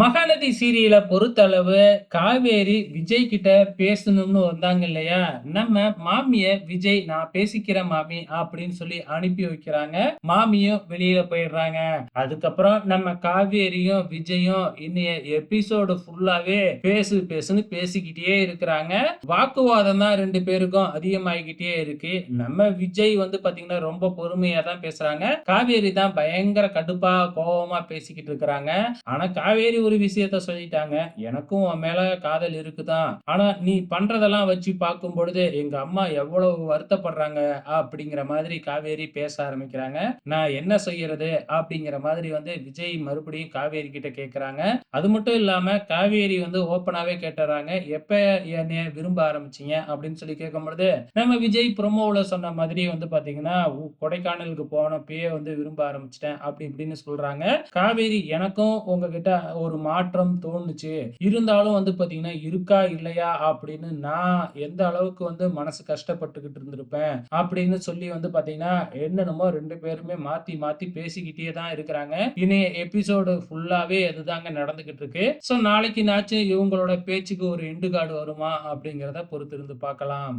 மகாநதி சீரியல பொறுத்தளவு காவேரி விஜய் கிட்ட பேசணும்னு வந்தாங்க இல்லையா? நம்ம மாமிய விஜய் நான் பேசிக்கிறேன் மாமி அப்படின்னு சொல்லி அனுப்பி வைக்கிறாங்க. மாமியும் வெளியில போயிடுறாங்க. அதுக்கப்புறம் நம்ம காவேரியும் விஜயும் இன்னைய எபிசோடு ஃபுல்லாவே பேசு பேசுன்னு பேசிக்கிட்டே இருக்கிறாங்க. வாக்குவாதம் தான் ரெண்டு பேருக்கும் அதிகமாகிக்கிட்டே இருக்கு. நம்ம விஜய் வந்து பாத்தீங்கன்னா ரொம்ப பொறுமையா தான் பேசுறாங்க. காவேரி தான் பயங்கர கடுப்பா கோபமா பேசிக்கிட்டு இருக்கிறாங்க. ஆனா காவேரி ஒரு விஷயத்த சொல்லிட்டாங்க. எனக்கும் உன் மேல காதல் இருக்குதான் ஆனா நீ பண்றதெல்லாம் வச்சு பார்க்கும் பொழுது எங்க அம்மா எவ்வளவு வருத்தப்படுறாங்க அப்படிங்கிற மாதிரி காவேரி பேச ஆரம்பிக்கிறாங்க. நான் என்ன செய்யறது அப்படிங்கிற மாதிரி வந்து விஜய் மறுபடியும் காவேரி கிட்ட கேட்கிறாங்க அது மட்டும் இல்லாம காவேரி வந்து ஓப்பனாவே கேட்டுறாங்க. எப்ப என்னைய விரும்ப ஆரம்பிச்சீங்க அப்படின்னு சொல்லி கேட்கும் பொழுது நம்ம விஜய் ப்ரொமோவில் சொன்ன மாதிரி வந்து பாத்தீங்கன்னா கொடைக்கானலுக்கு கொடைக்கானலுக்கு போனப்பயே வந்து விரும்ப ஆரம்பிச்சிட்டேன் அப்படி இப்படின்னு சொல்றாங்க. காவேரி எனக்கும் உங்ககிட்ட ஒரு மாற்றம் தோணுச்சு. இருந்தாலும் வந்து பாத்தீங்கன்னா இருக்கா இல்லையா அப்படின்னு நான் எந்த அளவுக்கு வந்து மனசு கஷ்டப்பட்டுக்கிட்டு இருந்திருப்பேன் அப்படின்னு சொல்லி வந்து பாத்தீங்கன்னா என்னென்னமோ ரெண்டு பேருமே மாத்தி மாத்தி பேசிக்கிட்டே தான் இருக்கிறாங்க. இனி எபிசோடு ஃபுல்லாவே அதுதாங்க நடந்துகிட்டு இருக்கு. ஸோ நாளைக்கு நாச்சு இவங்களோட பேச்சுக்கு ஒரு எண்டு கார்டு வருமா அப்படிங்கிறத பொறுத்திருந்து பார்க்கலாம்.